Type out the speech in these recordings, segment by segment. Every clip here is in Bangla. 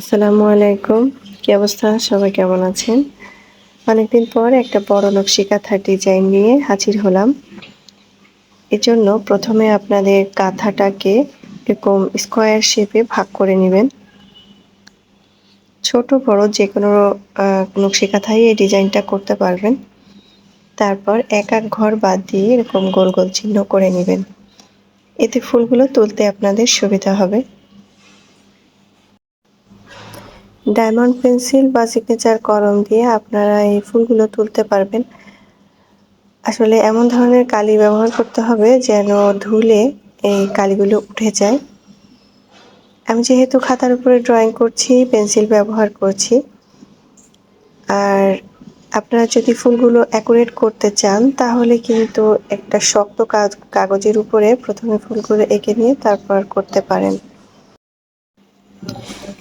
আসসালামু আলাইকুম। কি অবস্থা? সবাই কেমন আছেন? অনেকদিন পর একটা বড় নকশি কাঁথার ডিজাইন নিয়ে হাজির হলাম। এজন্য প্রথমে আপনাদের কাঁথাটাকে এরকম স্কোয়ার শেপে ভাগ করে নেবেন। ছোট, বড় যে কোনো নকশি কাঁথায় এই ডিজাইনটা করতে পারবেন। তারপর এক এক ঘর বাদ দিয়ে এরকম গোল গোল চিহ্ন করে নেবেন। এতে ফুলগুলো তুলতে আপনাদের সুবিধা হবে। ডায়মন্ড পেন্সিল বা সিগনেচার কলম দিয়ে আপনারা এই ফুলগুলো তুলতে পারবেন। আসলে এমন ধরনের কালি ব্যবহার করতে হবে যেন ধুলে এই কালিগুলো উঠে যায়। আমি যেহেতু খাতার উপরে ড্রয়িং করছি, পেন্সিল ব্যবহার করছি, আর আপনারা যদি ফুলগুলো অ্যাকুরেট করতে চান, তাহলে কিন্তু একটা শক্ত কাগজের উপরে প্রথমে ফুলগুলো এঁকে নিয়ে তারপর করতে পারেন।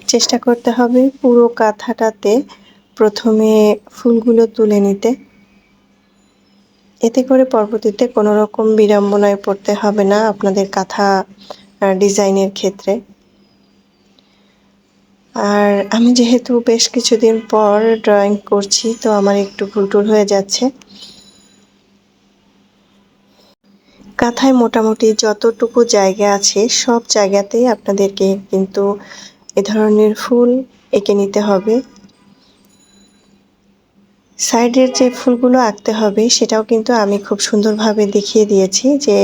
চেষ্টা করতে হবে পুরো কাঁথাটাতে প্রথমে ফুলগুলো তুলে নিতে। এতে করে পরবর্তীতে কোনো রকম বিড়ম্বনায় পড়তে হবে না আপনাদের কাঁথা ডিজাইনের ক্ষেত্রে। আর আমি যেহেতু বেশ কিছুদিন পর ড্রয়িং করছি, তো আমার একটু ভুল টুল হয়ে যাচ্ছে। কাঁথায় মোটামুটি যতটুকু জায়গা আছে, সব জায়গাতেই আপনাদেরকে কিন্তু এ ধরনের ফুল এঁকে নিতে হবে। সাইডের যে ফুলগুলো আঁকতে হবে, সেটাও কিন্তু আমি খুব সুন্দরভাবে দেখিয়ে দিয়েছি যে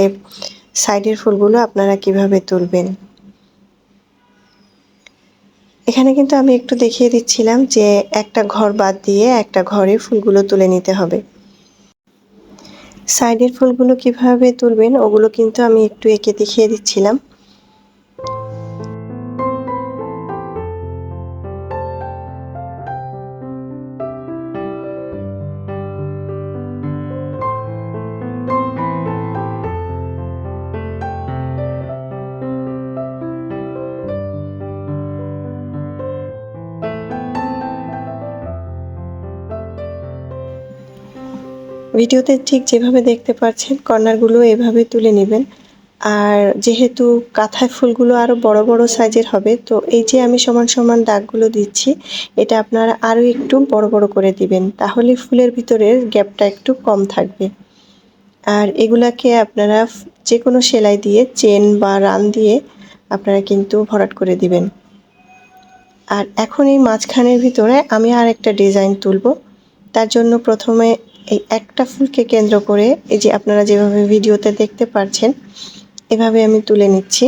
সাইডের ফুলগুলো আপনারা কীভাবে তুলবেন। এখানে কিন্তু আমি একটু দেখিয়ে দিচ্ছিলাম যে একটা ঘর বাদ দিয়ে একটা ঘরে ফুলগুলো তুলে নিতে হবে। সাইডের ফুলগুলো কীভাবে তুলবেন, ওগুলো কিন্তু আমি একটু এঁকে দেখিয়ে দিচ্ছিলাম। ভিডিওতে ঠিক যেভাবে দেখতে পাচ্ছেন, কর্নারগুলো এভাবে তুলে নেবেন। আর যেহেতু কাঁথায় ফুলগুলো আরও বড় বড় সাইজের হবে, তো এই যে আমি সমান সমান দাগগুলো দিচ্ছি, এটা আপনারা আরও একটু বড় বড় করে দিবেন, তাহলে ফুলের ভিতরের গ্যাপটা একটু কম থাকবে। আর এগুলাকে আপনারা যে কোনো সেলাই দিয়ে, চেন বা রান দিয়ে আপনারা কিন্তু ভরাট করে দিবেন। আর এখন এই মাঝখানের ভিতরে আমি আর একটা ডিজাইন তুলব। তার জন্য প্রথমে এই একটা ফুলকে কেন্দ্র করে এই যে আপনারা যেভাবে ভিডিওতে দেখতে পারছেন, এভাবে আমি তুলে নিচ্ছি।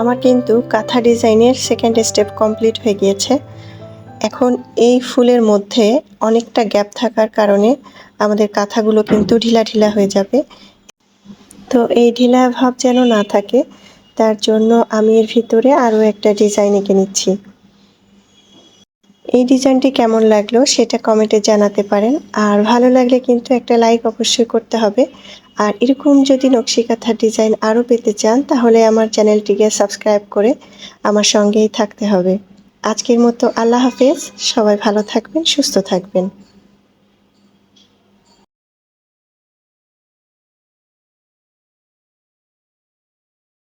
আমার কিন্তু কাঁথা ডিজাইনের সেকেন্ড স্টেপ কমপ্লিট হয়ে গিয়েছে। এখন এই ফুলের মধ্যে অনেকটা গ্যাপ থাকার কারণে আমাদের কাঁথাগুলো কিন্তু ঢিলা ঢিলা হয়ে যাবে। তো এই ঢিলা ভাব যেন না থাকে, তার জন্য আমি এর ভিতরে আরও একটা ডিজাইন এঁকে নিচ্ছি। এই ডিজাইনটি কেমন লাগল সেটা কমেন্টে জানাতে পারেন। আর ভালো লাগলে কিন্তু একটা লাইক অবশ্যই করতে হবে। আর এরকম যদি নকশি কাঁথার ডিজাইন আরও পেতে চান, তাহলে আমার চ্যানেলটিকে সাবস্ক্রাইব করে আমার সঙ্গেই থাকতে হবে। আজকের মতো আল্লাহ হাফেজ, সবাই ভালো থাকবেন, সুস্থ থাকবেন।